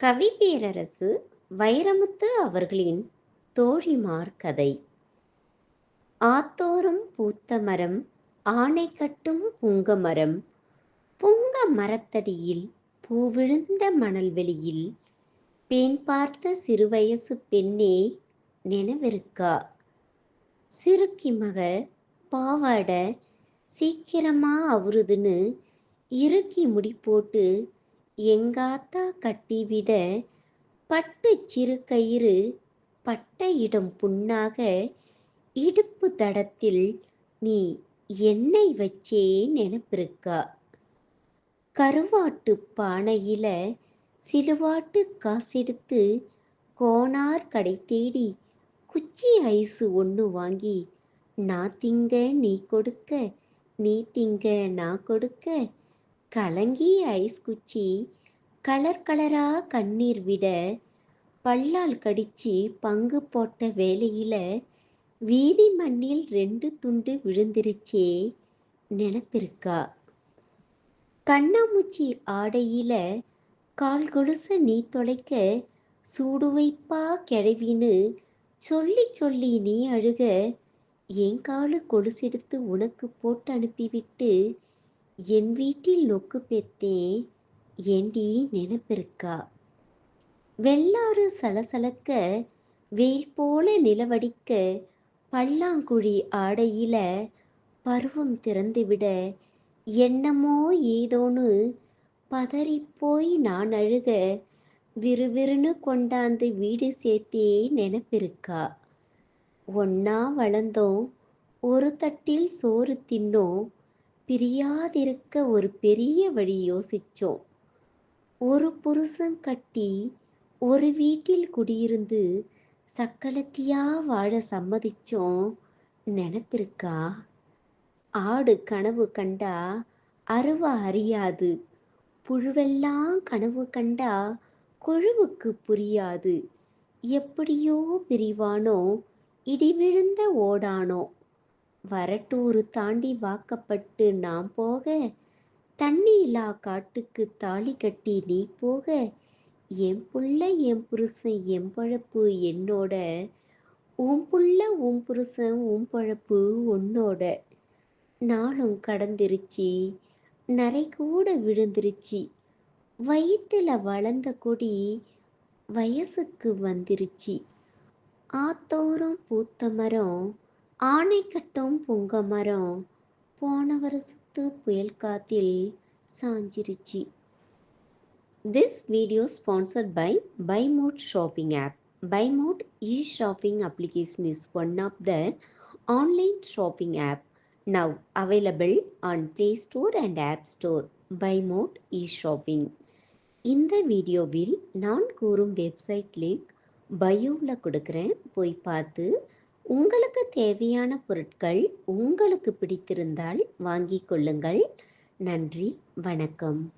கவி பேரரசு வைரமுத்து அவர்களின் தோழிமார் கதை. ஆத்தோறும் பூத்த மரம் ஆணை கட்டும் புங்க மரம் புங்க மரத்தடியில் பூவிழுந்த மணல்வெளியில் பேன் பார்த்த சிறுவயசு பெண்ணே நினைவிருக்கா? சிறுக்கி மக பாவாட சீக்கிரமா அவருதுன்னு இறுக்கி முடி போட்டு எங்காத்தா கட்டிவிட பட்டு சிறு கயிறு பட்டையிடும் இடம் புண்ணாக இடுப்பு தடத்தில் நீ எண்ணெய் வச்சே நினப்பிருக்கா கருவாட்டு பானையில சிலுவாட்டு காசெடுத்து கோனார் கடை தேடி குச்சி ஐஸு ஒன்று வாங்கி நான் திங்க நீ கொடுக்க நீ திங்க நான் கொடுக்க கலங்கி ஐஸ் குச்சி கலர் கலரா கண்ணீர் விட பல்லால் கடிச்சு பங்கு போட்ட வேலையில வீதி மண்ணில் ரெண்டு துண்டு விழுந்துருச்சே நினப்பிருக்கா கண்ணாமூச்சி ஆடையில கால் கொலுச நீ தொலைக்க சூடு வைப்பா கிழவின்னு சொல்லி சொல்லி நீ அழுக என் காலு கொலுசெடுத்து உனக்கு போட்டு அனுப்பிவிட்டு என் வீட்டில் நொக்கு பெத்தே ஏண்டி நினைப்பிருக்கா? வெள்ளாறு சலசலக்க வெயில் போல நிலவடிக்க பல்லாங்குழி ஆடையில பருவம் திறந்துவிட என்னமோ ஏதோன்னு பதறிப்போய் நான் அழுக விறுவிறுன்னு கொண்டாந்து வீடு சேர்த்தே நினப்பிருக்கா? ஒன்னா வளர்ந்தோம் ஒரு தட்டில் சோறு தின்னோம் பிரியாதிருக்க ஒரு பெரிய வழி யோசிச்சோம் ஒரு புருஷன் கட்டி ஒரு வீட்டில் குடியிருந்து சக்களத்தியா வாழ சம்மதிச்சோம் நினத்திருக்கா? ஆடு கனவு கண்டா அருவா அறியாது. புழுவெல்லாம் கனவு கண்டா கொழுவுக்கு புரியாது. எப்படியோ பிரிவானோ? இடிவிழுந்த ஓடானோ? வரட்டூரு தாண்டி வாக்கப்பட்டு நாம் போக தண்ணி இல்லா காட்டுக்கு தாலி கட்டி நீ போக என் புள்ள என் புருஷன் என் பழப்பு என்னோட உன் புள்ள உன் புருஷன் உன் பழப்பு உன்னோட. நாளும் கடந்துருச்சு நரை கூட விழுந்துருச்சு வயிற்றுல வளர்ந்த கொடி வயசுக்கு வந்துருச்சு. ஆத்தோறும் பூத்த மரம் ஆணை கட்டும் பொங்க மரம் போன வருஷத்து புயல் காத்தில் சாஞ்சிருச்சு. This video sponsored by Bymot shopping app Bymot e shopping application is one of the online shopping app now available on play store and app store Bymot e shopping இந்த வீடியோவில் நான் கூறும் வெப்சைட் லிங்க் பயோவில் கொடுக்குறேன். போய் பார்த்து உங்களுக்கு தேவையான பொருட்கள் உங்களுக்கு பிடித்திருந்தால் வாங்கிக் கொள்ளுங்கள். நன்றி வணக்கம்.